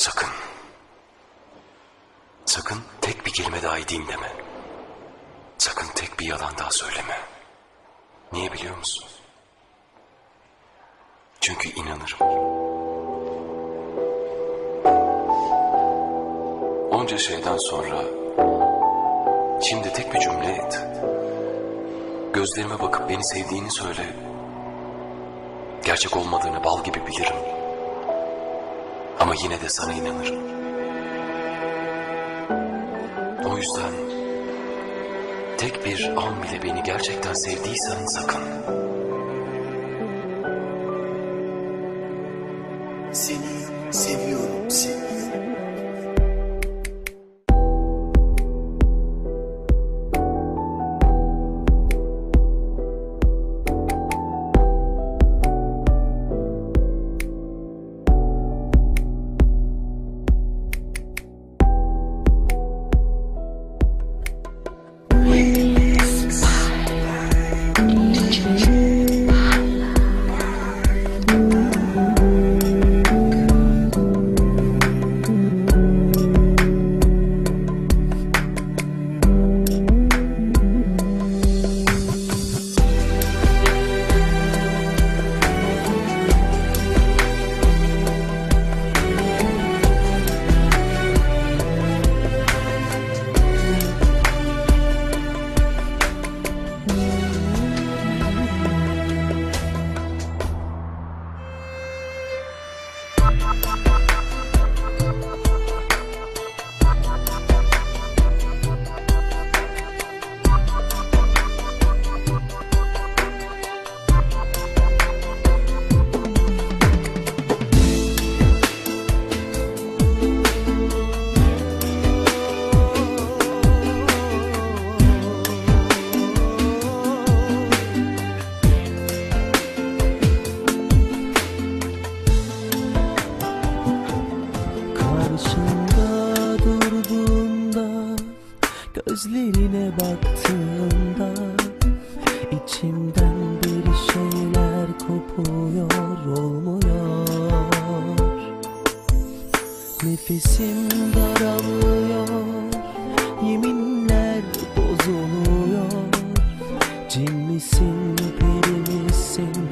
Sakın. Sakın tek bir kelime daha edeyim deme. Sakın tek bir yalan daha söyleme. Niye biliyor musun? Çünkü inanırım. Onca şeyden sonra şimdi tek bir cümle et. Gözlerime bakıp beni sevdiğini söyle. Gerçek olmadığını bal gibi bilirim. Ama yine de sana inanırım. O yüzden tek bir an bile beni gerçekten sevdiysen sakın. Gözlerine baktığımda içimden bir şeyler kopuyor olmuyor. Nefesim daralıyor Yeminler bozuluyor. Cin misin peri misin?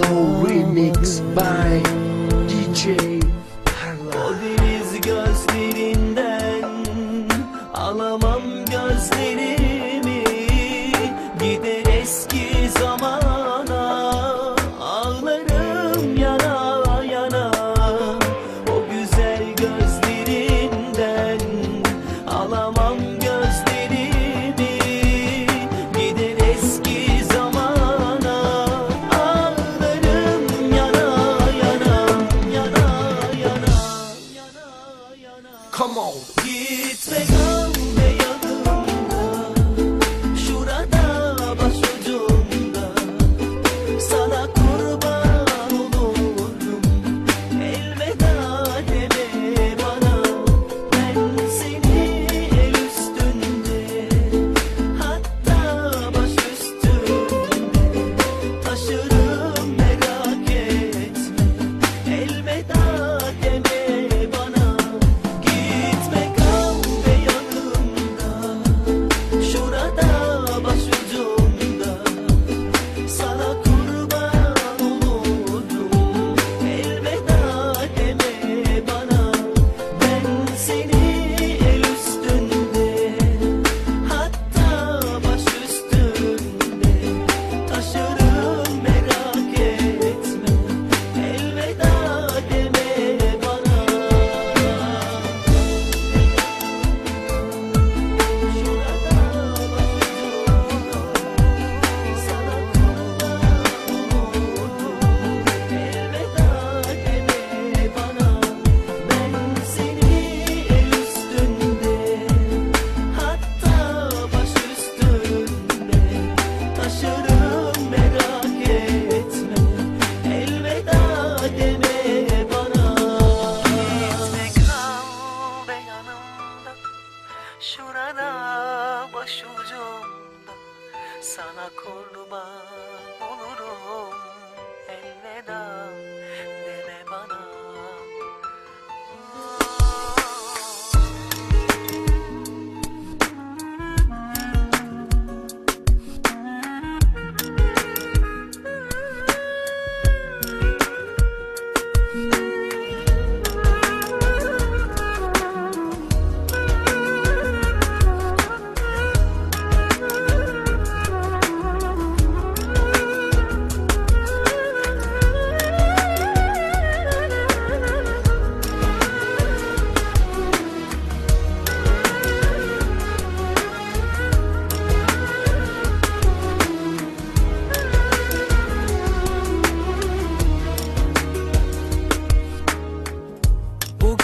No remix by DJ Ağlama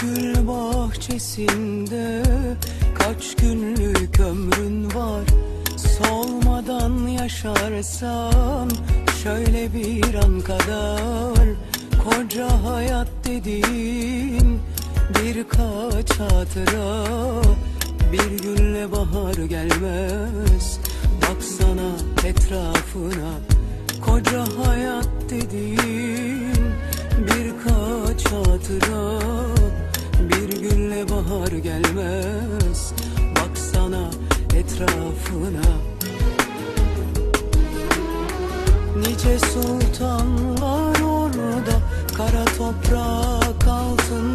gül bahçesinde kaç günlük ömrün var? Solmadan yaşarsan şöyle bir an kadar. Koca hayat dediğin birkaç hatıra. Bir günle bahar gelmez Baksana etrafına. Koca hayat dediğin birkaç hatıra Bahar gelmez. Baksana etrafına. Nice sultanlar orada Kara toprak altında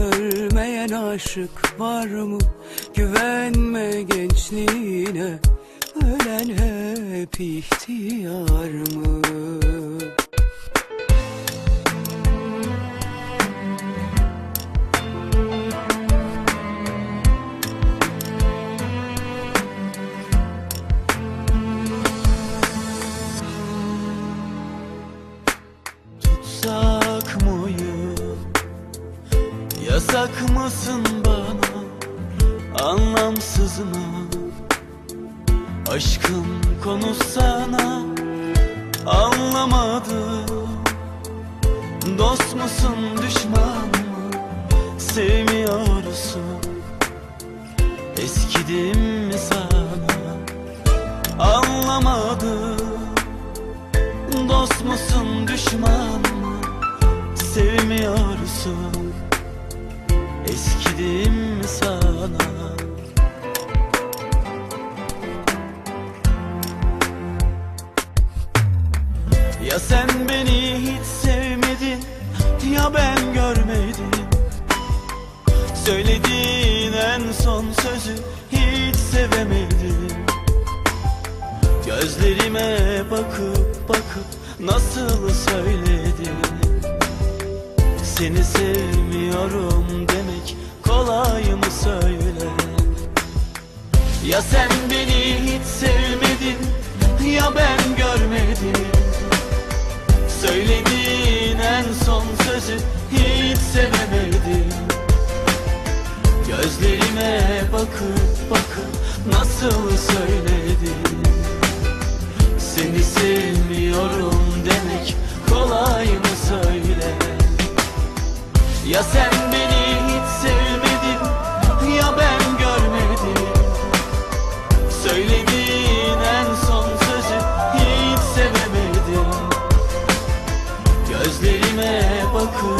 Ölmeyen aşık var mı? Güvenme gençliğine Ölen hep ihtiyar mı? Anlamadım Dost musun düşman mı? Sevmiyorsun Eskidim mi sana? Anlamadım Dost musun düşman mı? Sevmiyorsun Eskidim mi sana? Nasıl söyledin? Seni sevmiyorum demek kolay mı söyle? Ya sen beni hiç sevmedin ya ben görmedim. Söylediğin en son sözü hiç sevemedim Gözlerime bakıp bakıp nasıl söyledin Gözlerime bakın.